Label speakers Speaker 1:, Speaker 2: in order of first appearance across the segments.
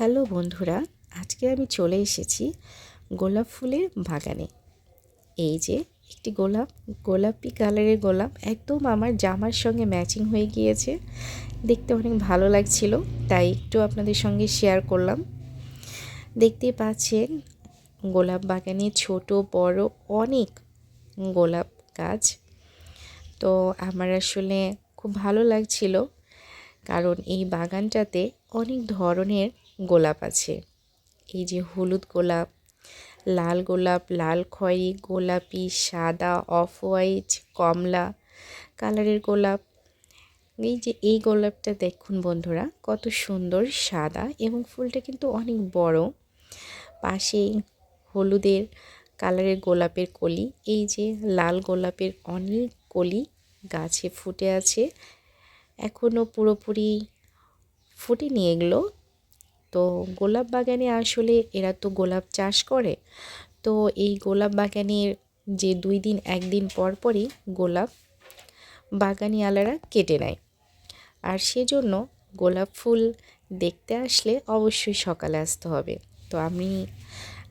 Speaker 1: Hello বন্ধুরা, আজকে আমি চলে এসেছি গোলাপ ফুলের বাগানে। এই যে একটি গোলাপ, গোলাপি কালারের গোলাপ, একদম আমার জামার সঙ্গে ম্যাচিং হয়ে গিয়েছে। দেখতে অনেক ভালো লাগছিল, তাই একটু আপনাদের সঙ্গে শেয়ার করলাম। দেখতেই পাচ্ছেন, গোলাপ বাগানে ছোট, বড় অনেক গোলাপ গাছ। তো আমার আসলে খুব ভালো লাগছিল, কারণ এই বাগানটাতে অনেক ধরনের গোলাপ আছে। এই যে হলুদ গোলাপ, লাল গোলাপ, লাল খয়েরি, গোলাপি, সাদা, অফ হোয়াইট, কমলা, কালারের গোলাপ। এই যে এই গোলাপটা দেখুন বন্ধুরা, কত সুন্দর সাদা এবং ফুলটা কিন্তু অনেক বড়। পাশেই হলুদের কালারের গোলাপের কলি, এই যে লাল গোলাপের অনেক কলি গাছে ফুটে আছে। এখনও পুরোপুরি ফুটেনি এগুলো তো গোলাপ বাগানে আসলে এরা তো গোলাপ চাষ করে। তো এই গোলাপ বাগানের যে দুই দিন একদিন পর পরই গোলাপ বাগানিওয়ালারা কেটে নেয়। আর সেজন্য গোলাপ ফুল দেখতে আসলে অবশ্যই সকালে আসতে হবে। তো আমি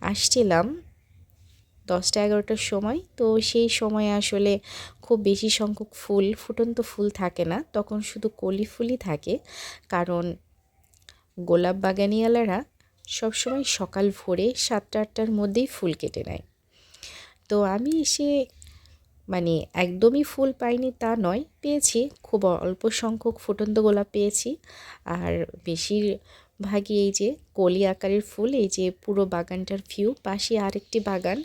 Speaker 1: আসছিলাম দশটা এগারোটার সময়। তো সেই সময় আসলে খুব বেশি সংখ্যক ফুল, ফুটন্ত ফুল থাকে না। তখন শুধু কলি ফুলই থাকে। কারণ গোলাপ বাগানিওয়ালারা সবসময় সকাল ভোরে সাতটা, আটটার মধ্যেই ফুল কেটে নেয়। তো আমি এসে মানে একদমই ফুল পাইনি তা নয়, পেয়েছি। খুব অল্প সংখ্যক ফুটন্ত গোলাপ পেয়েছি। আর বেশিরভাগই এই যে কলি আকারের ফুল, এই যে পুরো বাগানটার ভিউ পাশে আরেকটি বাগান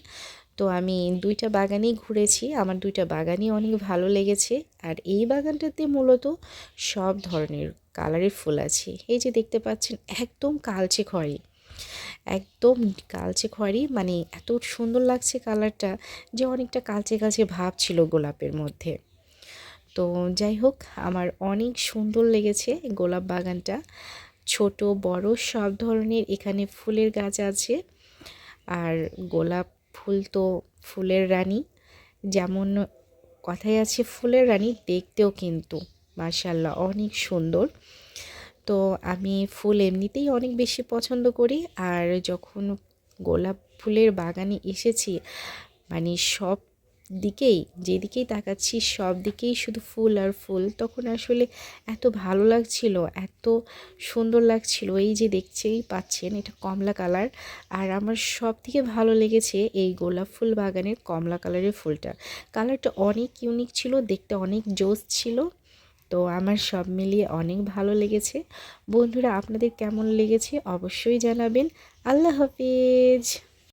Speaker 1: তো আমি দুইটা বাগানেই ঘুরেছি। আমার দুইটা বাগানই অনেক ভালো লেগেছে। আর এই বাগানটাতে মূলত সব ধরনের কালারের ফুল আছে। এই যে দেখতে পাচ্ছেন, একদম কালচে খয়েরি একদম কালচে খয়েরি মানে এত সুন্দর লাগছে কালারটা যে অনেকটা কালচে কালচে ভাব ছিল গোলাপের মধ্যে। তো যাই হোক, আমার অনেক সুন্দর লেগেছে গোলাপ বাগানটা। ছোট, বড়, সব ধরনের এখানে ফুলের গাছ আছে। আর গোলাপ ফুল তো ফুলের রানী। যেমন কথাই আছে, ফুলের রানী দেখতেও কিন্তু মার্শাল্লাহ অনেক সুন্দর। তো আমি ফুল এমনিতেই অনেক বেশি পছন্দ করি, আর যখন গোলাপ ফুলের বাগানে এসেছি মানে সব দিকেই, যেদিকেই তাকাচ্ছি সব দিকেই শুধু ফুল আর ফুল। তখন আসলে এত ভালো লাগছিল, এত সুন্দর লাগছিল। এই যে দেখছেই পাচ্ছেন, এটা কমলা কালার। আর আমার সব থেকে ভালো লেগেছে এই গোলাপ ফুল বাগানের কমলা কালারের ফুলটা। কালারটা অনেক ইউনিক ছিল, দেখতে অনেক জোস ছিল। তো আমার সব মিলিয়ে অনেক ভালো লেগেছে। বন্ধুরা, আপনাদের কেমন লেগেছে অবশ্যই জানাবেন। আল্লাহ হাফিজ!